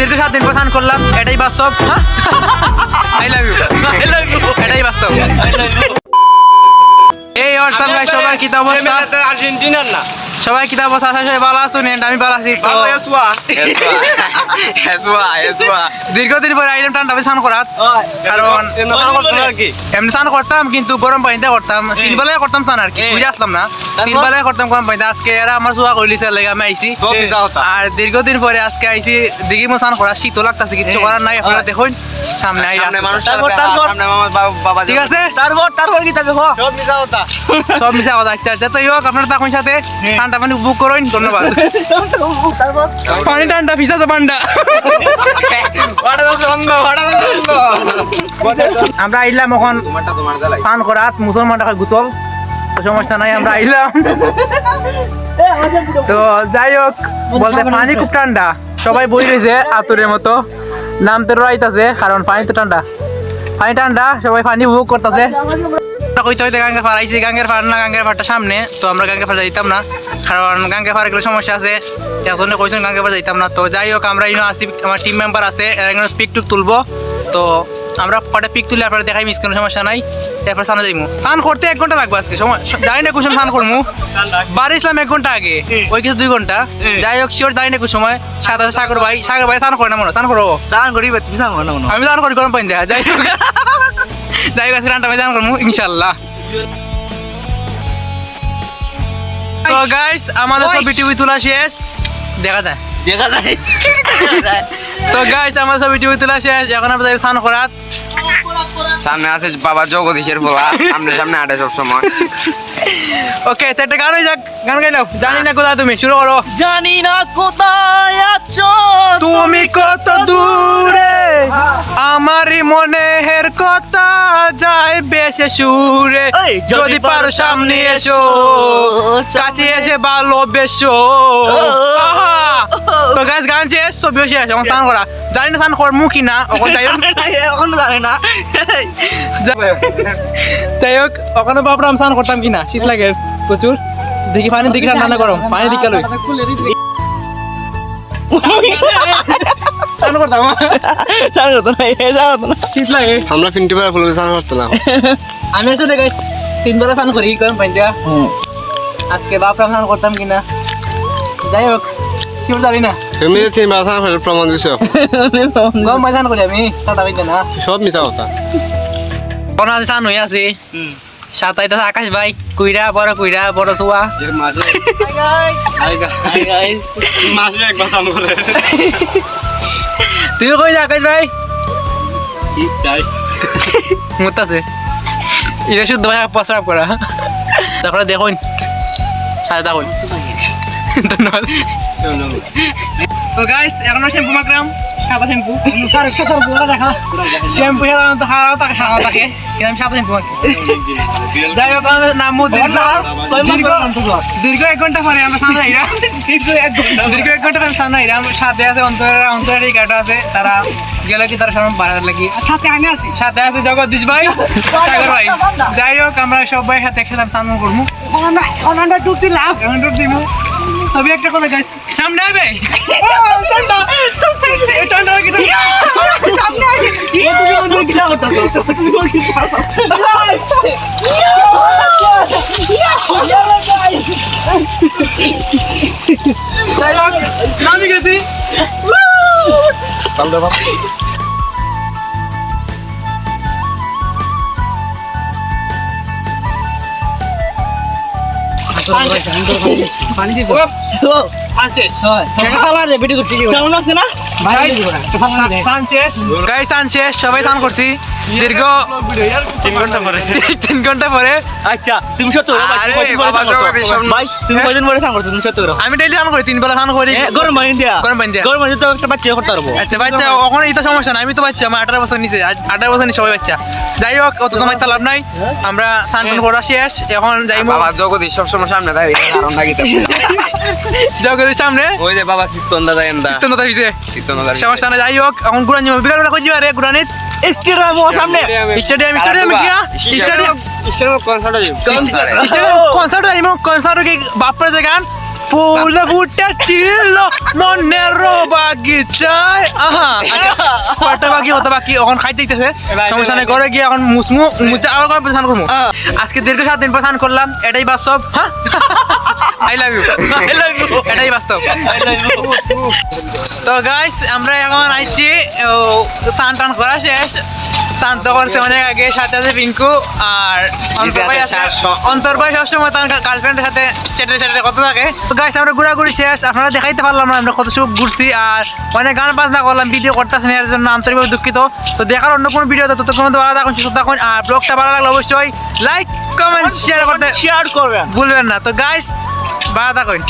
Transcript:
দীর্ঘ সাত দিন প্রধান করলাম এটাই বাস্তব। আই লাভ ইউ এটাই বাস্তব। এই অবস্থা সবার কি অবস্থা? আর্জেন্টিনার না। সবাই কি অবস্থা আছে ভালো আছো নেন আমি ভালো আছি তো দীর্ঘদিন পরে আইলাম ঠান্ডা স্নান করাত। কারণ এমনি স্নান করতাম কিন্তু গরম পানিতে করতাম। তিন বেলায় করতাম স্নান আর কি। বুঝে আসলাম না। তিন বেলায় করতাম গরম পানিতে। আজকে এরা আমার চুয়া করলিছে লেগে আমি আইছি। তো আর দীর্ঘদিন পরে আজকে আইছি দিঘি মো স্নান করা শীত লাগতাছে কিছু। করার নাই আপনারা দেখুন সামনে আই ঠিক আছে? তারপর তারপর কি তবে সব মিছা হতা সব মিশা কথা আচ্ছা আচ্ছা তাই হোক আপনারা তখন সাথে। হ্যাঁ। ঠান্ডা পানি বুক করুন ধন্যবাদ। পানি ঠান্ডা ভিজা তো পান্ডা। আমরা আইলাম এখন স্নান করাত মুসলমান টাকা গুচল। সমস্যা নাই আমরা আইলাম। তো যাই হোক বলতে পানি খুব ঠান্ডা। সবাই বই রয়েছে আতুরের মতো। নাম তো রাইতাছে কারণ পানি তো ঠান্ডা। পানি ঠান্ডা সবাই পানি উপভোগ করতেছে। কইতে হইতে গাঙ্গে ফার আইছি গাঙ্গের ফার না গাঙ্গের ফারটা সামনে তো আমরা গাঙ্গে ফার যাইতাম না। কারণ গাঙ্গে ফার গেলে সমস্যা আছে একজনে কইছেন গাঙ্গে ফার যাইতাম না। তো যাই হোক আমরা ইনো আসি আমার টিম মেম্বার আছে এরা পিক টুক তুলবো। তো আমরা কটা পিক তুলে আপনারা দেখাই মিস কোনো সমস্যা নাই। এরপর স্নানে যাইমু। স্নান করতে এক ঘণ্টা লাগবে আজকে সময় জানি না কুসুম স্নান করমু। বার ইসলাম এক ঘণ্টা আগে ওই কিছু দুই ঘণ্টা। যাই হোক শিওর জানি না সময় আছে সাগর ভাই সাগর ভাই স্নান করে না মনে স্নান করব সান করি তুমি সান করো না আমি স্নান করি গরম পানি দেখা যাই হোক। যাই হোক আজকে রান্না ভাই স্নান করব ইনশাল্লাহ তো গাইস আমাদের সব টিভি তোলা শেষ দেখা যায় দেখা যায় তো গাইস আমাদের সব টিভি তোলা শেষ এখন আমরা যাই স্নান করাত সামনে আছে বাবা জগদীশের পোলা সামনে সামনে আটে সব সময় ওকে তো একটা গান যাক গান গাইলাও জানি না কোথায় তুমি শুরু করো। জানি না কোথায় আছো তুমি কত দূরে? আমারই মনের কথা যায় বেশে সুরে। যদি পারো সামনে এসো কাছে এসে ভালোবেসো। আহা! তো গাছ গান শেষ ছবিও শেষ এখন স্নান করা। জানি না স্নান করমু কি না ওখানে যাই এখন জানে না। যাই হোক ওখানে বাপরা আমি স্নান করতাম কিনা? শীত লাগে প্রচুর। দেখি পানি দেখি ঠান্ডা গরম। পানি দিকে লই। স্নান করতাম। সান করতো না এ সান করতো না। শীত লাগে। আমরা ফিনটি পাড়া ফুল স্নান করতাম। আমি আসলে গাইস তিন বেলা স্নান করি কারণ পানি দেওয়া আজকে বাপরা স্নান করতাম কিনা? যাই হোক শিওর জানি না। তুমি যে তিন বেলা স্নান প্রমাণ দিছো। গরম পানি স্নান করি আমি ঠান্ডা পাইতে না। সব মিছা হতা কোন স্নান হয়ে আছে। সাতাইতে আকাশ ভাই কুইরা বড় কুইরা বড় চুয়া এর মাঝে হাই গাইস মাঝে একবার স্নান করে তুমি কই যা আকাশ ভাই। কি চাই মুতাছে এটা শুদ্ধ ভাষা প্রস্রাব করা তারপরে দেখুন। সাথে থাকুন ধন্যবাদ। শোনো তো গাইস এখন শ্যাম্পু মাখলাম সাদা শ্যাম্পু শ্যাম্পু সাধারণত হাওয়া থাকে হাওয়া থাকে আমি সাদা শ্যাম্পু মাখি যাই হোক আমাদের নাম দীর্ঘ এক ঘণ্টা পরে। আমরা সামনে আইরা দীর্ঘ এক ঘণ্টা দীর্ঘ এক ঘণ্টা পরে সামনে আইরা আমার সাথে আছে অন্তরের অন্তরের এই গাটা আছে তারা গেল কি তার সামনে বাড়ার লাগি। সাথে আমি আছি। সাথে আছে জগদীশ ভাই সাগর ভাই। যাই হোক আমরা সবাই সাথে একসাথে স্নান করব ডুব ডুব দিব তবে একটা কথা গাইস সামনে আবে ঠান্ডা ঠান্ডা কি সামনে আবে যাই হোক নামি গেছি। পানি না সানশেষ গাই সানশেষ সবাই স্নান করছি। দীর্ঘ তিন ঘণ্টা পরে। তিন ঘণ্টা পরে। আচ্ছা তুমি সত্য ভাই, তুমি কয়দিন পরে স্নান করছ? জগদীশ, শোন। ভাই তুমি কয়দিন পরে স্নান করছ? তুমি সত্য করো। আমি ডেইলি স্নান করি তিন বেলা স্নান করি। গরম পানি দিয়া। গরম পানি দিয়া। গরম পানি তো একটা বাচ্চা করতে পারব। আচ্ছা বাচ্চা ওখানে এটা সমস্যা নাই। আমি তো বাচ্চা আমার আঠারো বছর নিচে। আঠারো বছর নিচে সবাই বাচ্চা। যাই হোক অত তোমার তো লাভ নাই। আমরা স্নান টান করা শেষ। এখন যাই বাবা জগদীশ সব সময় সামনে থাকে জগতের সামনে। ওই যে বাবা কীর্তন দাদা এন্দা কীর্তন দাদা সমস্যা যাই হোক এখন গুড়ান যাব বিকাল বেলা কই যাবে রে গুড়ানিত স্টেডিয়াম ও সামনে। স্টেডিয়াম স্টেডিয়াম গিয়া স্টেডিয়াম কনসার্ট স্টেডিয়াম কনসার্ট যাইমু কনসার্ট কি বাপরে যে গান? ফুল ফুটেছিল মনের বাগিচায়। আহা কটা বাকি কত বাকি। এখন খাই দিতেছে সমস্যা নাই ঘরে গিয়ে এখন মুসমু মুচা আবার করে প্রধান করব আজকে দীর্ঘ সাত দিন প্রধান করলাম। এটাই বাস্তব হ্যাঁ? I love you. এটাই বাস্তব। তো গাইস আমরা এখন আইছি ও, স্নান টান করা শেষ। স্নান তো করছে অনেক আগে সাথে আছে পিঙ্কু আর অন্তর ভাই আছে। সাতশো। অন্তর ভাই সবসময় তার গার্লফ্রেন্ডের সাথে চ্যাটে চ্যাটে কত থাকে। তো গাইস আমরা ঘোরাঘুরি শেষ। আপনারা দেখাইতে পারলাম না আমরা কত সুখ ঘুরছি আর অনেক গান বাজনা করলাম ভিডিও করতেছি না এর জন্য আন্তরিকভাবে দুঃখিত। তো দেখার অন্য কোনো ভিডিও ততক্ষণ ভালো থাকুন সুস্থ থাকুন আর ব্লগটা ভালো লাগলে অবশ্যই লাইক কমেন্ট শেয়ার করতে শেয়ার করবেন। ভুলবেন না। তো গাইস ভালো থাকুন।